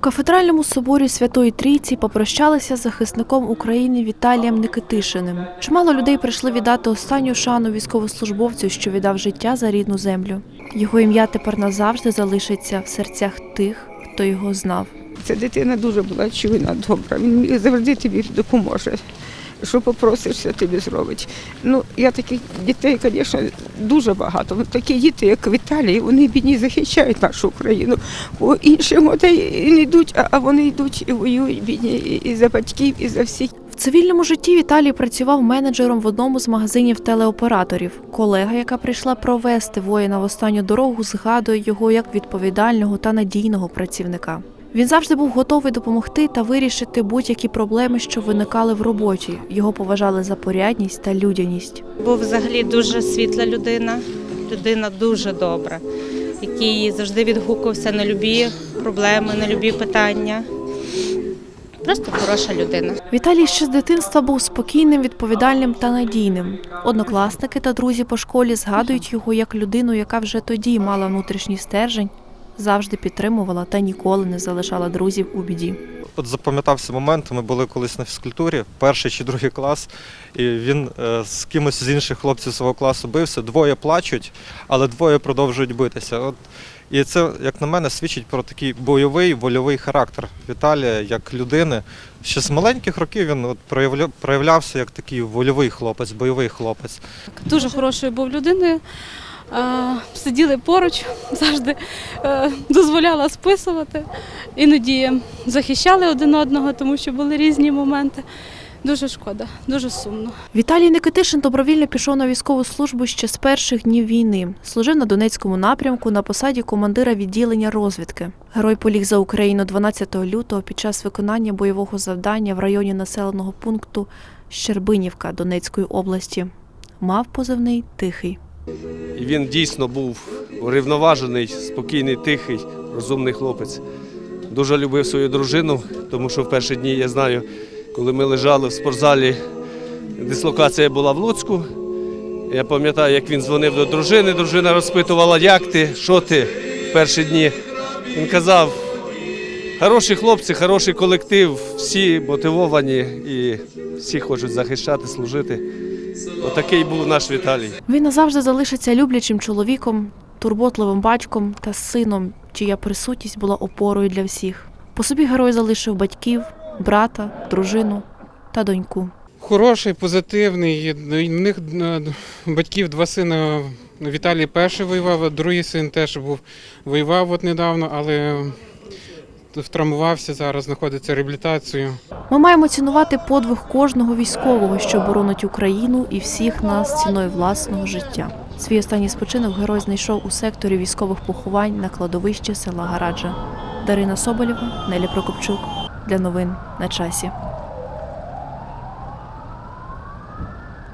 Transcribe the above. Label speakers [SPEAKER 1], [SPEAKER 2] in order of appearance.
[SPEAKER 1] кафедральному соборі Святої Трійці попрощалися з захисником України Віталієм Никитишиним. Чимало людей прийшли віддати останню шану військовослужбовцю, що віддав життя за рідну землю. Його ім'я тепер назавжди залишиться в серцях тих, хто його знав.
[SPEAKER 2] Ця дитина дуже була чуйна, добра. Він завжди тобі допоможе. Що попросишся, тобі зробить. Ну, я таких дітей, звісно, дуже багато. Такі діти, як Віталій, вони бідні захищають нашу Україну. Бо інші дітей не йдуть, а- вони йдуть і воюють бідні і за батьків, і за всіх.
[SPEAKER 1] В цивільному житті Віталій працював менеджером в одному з магазинів телеоператорів. Колега, яка прийшла провести воїна в останню дорогу, згадує його як відповідального та надійного працівника. Він завжди був готовий допомогти та вирішити будь-які проблеми, що виникали в роботі. Його поважали за порядність та людяність.
[SPEAKER 3] Був взагалі дуже світла людина, людина дуже добра, який завжди відгукувався на любі проблеми, на любі питання. Просто хороша людина.
[SPEAKER 1] Віталій ще з дитинства був спокійним, відповідальним та надійним. Однокласники та друзі по школі згадують його як людину, яка вже тоді мала внутрішній стержень, завжди підтримувала та ніколи не залишала друзів у біді.
[SPEAKER 4] От запам'ятався момент, ми були колись на фізкультурі, перший чи другий клас, і він е, з кимось з інших хлопців свого класу бився. Двоє плачуть, але двоє продовжують битися. От, і це, як на мене, свідчить про такий бойовий, вольовий характер Віталія як людини. Ще з маленьких років він от проявля- проявлявся як такий вольовий хлопець, бойовий хлопець.
[SPEAKER 5] Дуже хорошою був людиною. Сиділи поруч, завжди е, дозволяла списувати. Іноді захищали один одного, тому що були різні моменти. Дуже шкода, дуже сумно.
[SPEAKER 1] Віталій Никитишин добровільно пішов на військову службу ще з перших днів війни. Служив на Донецькому напрямку на посаді командира відділення розвідки. Герой поліг за Україну 12 лютого під час виконання бойового завдання в районі населеного пункту Щербинівка Донецької області. Мав позивний тихий.
[SPEAKER 6] І він дійсно був урівноважений, спокійний, тихий, розумний хлопець. Дуже любив свою дружину, тому що в перші дні я знаю, коли ми лежали в спортзалі, дислокація була в Луцьку. Я пам'ятаю, як він дзвонив до дружини, дружина розпитувала, як ти, що ти в перші дні. Він казав, хороші хлопці, хороший колектив, всі мотивовані і всі хочуть захищати, служити. Отакий був наш Віталій.
[SPEAKER 1] Він назавжди залишиться люблячим чоловіком, турботливим батьком та сином, чия присутність була опорою для всіх. По собі герой залишив батьків, брата, дружину та доньку.
[SPEAKER 7] Хороший, позитивний. В них е, батьків два сини. Віталій перший воював, другий син теж був воював от недавно, але втравмувався зараз, знаходиться реабілітацію.
[SPEAKER 1] Ми маємо цінувати подвиг кожного військового, що боронить Україну і всіх нас ціною власного життя. Свій останній спочинок герой знайшов у секторі військових поховань на кладовищі села Гараджа. Дарина Соболєва, Нелі Прокопчук для новин на часі.